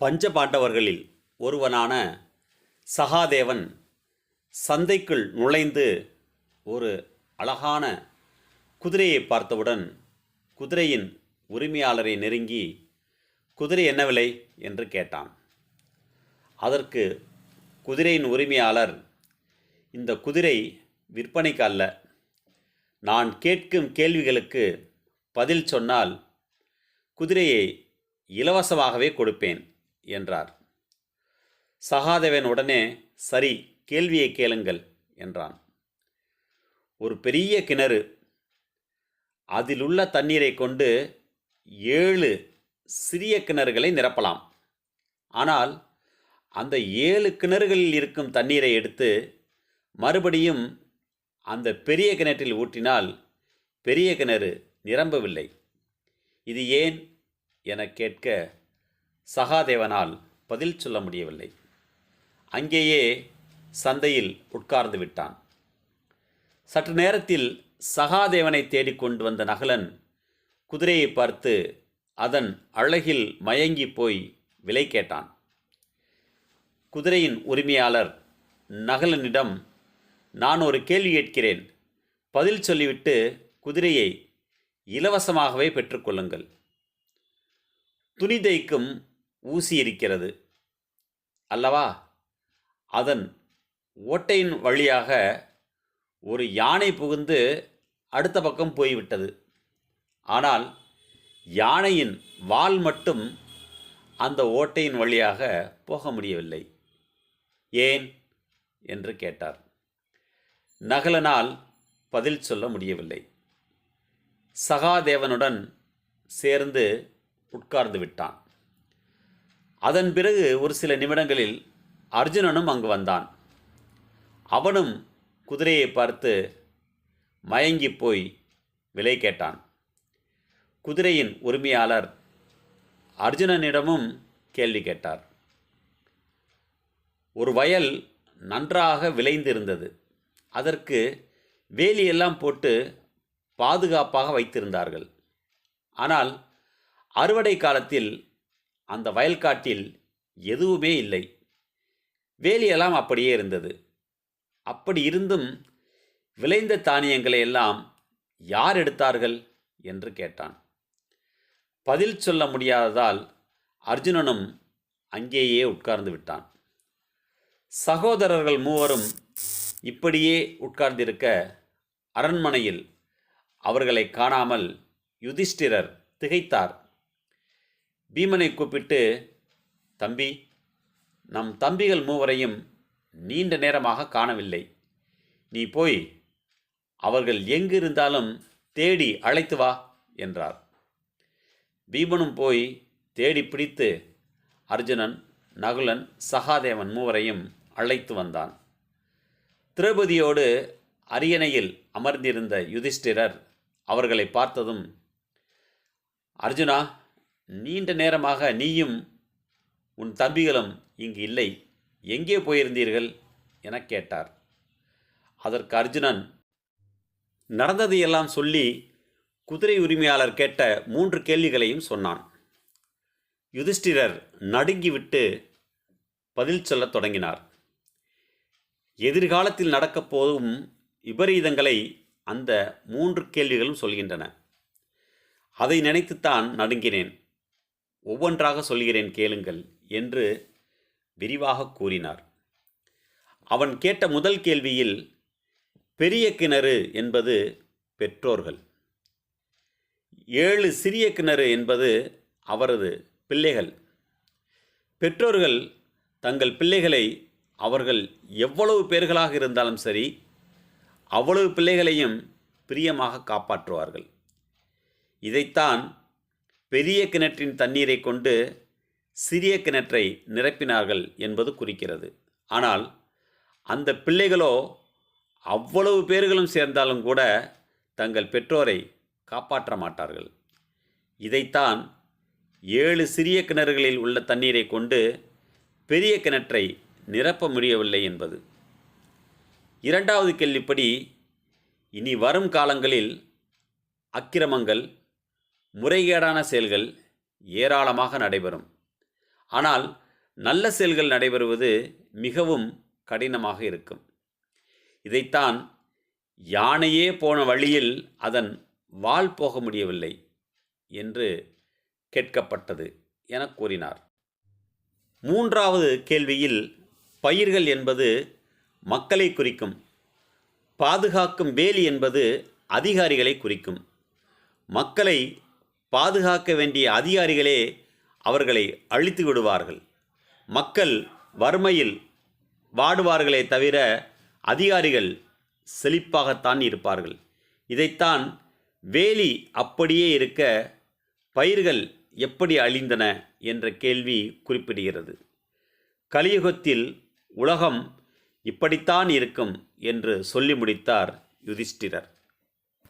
பஞ்சபாண்டவர்களில் ஒருவனான சகாதேவன் சந்தைக்குள் நுழைந்து ஒரு அழகான குதிரையை பார்த்தவுடன் குதிரையின் உரிமையாளரை நெருங்கி குதிரை என்ன விலை? என்று கேட்டான். அதற்கு குதிரையின் உரிமையாளர் இந்த குதிரை விற்பனைக்கு அல்ல. நான் கேட்கும் கேள்விகளுக்கு பதில் சொன்னால் குதிரையை இலவசமாகவே கொடுப்பேன். என்றார். சகாதேவன் உடனே சரி கேள்வியை கேளுங்கள் என்றான். ஒரு பெரிய கிணறு அதிலுள்ள தண்ணீரை கொண்டு ஏழு சிறிய கிணறுகளை நிரப்பலாம். ஆனால் அந்த ஏழு கிணறுகளில் இருக்கும் தண்ணீரை எடுத்து மறுபடியும் அந்த பெரிய கிணற்றில் ஊற்றினால் பெரிய கிணறு நிரம்பவில்லை. இது ஏன்? என கேட்க சகாதேவனால் பதில் சொல்ல முடியவில்லை. அங்கேயே சந்தையில் உட்கார்ந்து விட்டான். சற்று நேரத்தில் சகாதேவனை தேடிக்கொண்டு வந்த நகலன் குதிரையை பார்த்து அதன் அழகில் மயங்கி போய் விலை கேட்டான். குதிரையின் உரிமையாளர் நகலனிடம் நான் ஒரு கேள்வி கேட்கிறேன். பதில் சொல்லிவிட்டு குதிரையை இலவசமாகவே பெற்றுக்கொள்ளுங்கள் துணி தைக்கும் ஊசி இருக்கிறது அல்லவா? அதன் ஓட்டையின் வழியாக ஒரு யானை புகுந்து அடுத்த பக்கம் போய்விட்டது. ஆனால் யானையின் வால் மட்டும் அந்த ஓட்டையின் வழியாக போக முடியவில்லை. ஏன் என்று கேட்டார். நகலனால் பதில் சொல்ல முடியவில்லை. சகாதேவனுடன் சேர்ந்து உட்கார்ந்து விட்டான். அதன் பிறகு ஒரு சில நிமிடங்களில் அர்ஜுனனும் அங்கு வந்தான். அவனும் குதிரையை பார்த்து மயங்கி போய் விலை கேட்டான். குதிரையின் உரிமையாளர் அர்ஜுனனிடமும் கேள்வி கேட்டார். ஒரு வயல் நன்றாக விளைந்திருந்தது. அதற்கு வேலியெல்லாம் போட்டு பாதுகாப்பாக வைத்திருந்தார்கள். ஆனால் அறுவடை காலத்தில் அந்த வயல்காட்டில் எதுவுமே இல்லை. வேலியெல்லாம் அப்படியே இருந்தது. அப்படி இருந்தும் விளைந்த தானியங்களை எல்லாம் யார் எடுத்தார்கள் என்று கேட்டான். பதில் சொல்ல முடியாததால் அர்ஜுனனும் அங்கேயே உட்கார்ந்து விட்டான். சகோதரர்கள் மூவரும் இப்படியே உட்கார்ந்திருக்க அரண்மனையில் அவர்களை காணாமல் யுதிஷ்டிரர் திகைத்தார். பீமனை கூப்பிட்டு தம்பி நம் தம்பிகள் மூவரையும் நீண்ட நேரமாக காணவில்லை. நீ போய் அவர்கள் எங்கிருந்தாலும் தேடி அழைத்து வா என்றார். பீமனும் போய் தேடி பிடித்து அர்ஜுனன் நகுலன் சகாதேவன் மூவரையும் அழைத்து வந்தான். திரௌபதியோடு அரியணையில் அமர்ந்திருந்த யுதிஷ்டிரர் அவர்களை பார்த்ததும் அர்ஜுனா நீண்ட நேரமாக நீயும் உன் தம்பிகளும் இங்கு இல்லை. எங்கே போயிருந்தீர்கள்? எனக் கேட்டார். அதற்கு அர்ஜுனன் நடந்ததையெல்லாம் சொல்லி குதிரை உரிமையாளர் கேட்ட மூன்று கேள்விகளையும் சொன்னான். யுதிஷ்டிரர் நடுங்கிவிட்டு பதில் சொல்லத் தொடங்கினார். எதிர்காலத்தில் நடக்கப் போகும் விபரீதங்களை அந்த மூன்று கேள்விகளும் சொல்கின்றன. அதை நினைத்துத்தான் நடுங்கினேன். ஒவ்வொன்றாக சொல்கிறேன் கேளுங்கள் என்று விரிவாக கூறினார். அவன் கேட்ட முதல் கேள்வியில் பெரிய கிணறு என்பது பெற்றோர்கள். ஏழு சிறிய கிணறு என்பது அவரது பிள்ளைகள். பெற்றோர்கள் தங்கள் பிள்ளைகளை அவர்கள் எவ்வளவு பேர்களாக இருந்தாலும் சரி அவ்வளவு பிள்ளைகளையும் பிரியமாக காப்பாற்றுவார்கள். இதைத்தான் பெரிய கிணற்றின் தண்ணீரை கொண்டு சிறிய கிணற்றை நிரப்பினார்கள் என்பது குறிக்கிறது. ஆனால் அந்த பிள்ளைகளோ அவ்வளவு பேர்களும் சேர்ந்தாலும் கூட தங்கள் பெற்றோரை காப்பாற்ற மாட்டார்கள். இதைத்தான் ஏழு சிறிய கிணறுகளில் உள்ள தண்ணீரை கொண்டு பெரிய கிணற்றை நிரப்ப முடியவில்லை என்பது. இரண்டாவது கேள்விப்படி இனி வரும் காலங்களில் அக்கிரமங்கள் முறைகேடான செயல்கள் ஏராளமாக நடைபெறும். ஆனால் நல்ல செயல்கள் நடைபெறுவது மிகவும் கடினமாக இருக்கும். இதைத்தான் யானையே போன வழியில் அதன் வால் போக முடியவில்லை என்று கேட்கப்பட்டது என கூறினார். மூன்றாவது கேள்வியில் பயிர்கள் என்பது மக்களை குறிக்கும் பாதுகாக்கும் வேலி என்பது அதிகாரிகளை குறிக்கும். மக்களை பாதுகாக்க வேண்டிய அதிகாரிகளே அவர்களை அழித்து விடுவார்கள். மக்கள் வறுமையில் வாடுவார்களே தவிர அதிகாரிகள் செழிப்பாகத்தான் இருப்பார்கள். இதைத்தான் வேலி அப்படியே இருக்க பயிர்கள் எப்படி அழிந்தன என்ற கேள்வி குறிப்பிடுகிறது. கலியுகத்தில் உலகம் இப்படித்தான் இருக்கும் என்று சொல்லி முடித்தார் யுதிஷ்டிரர்.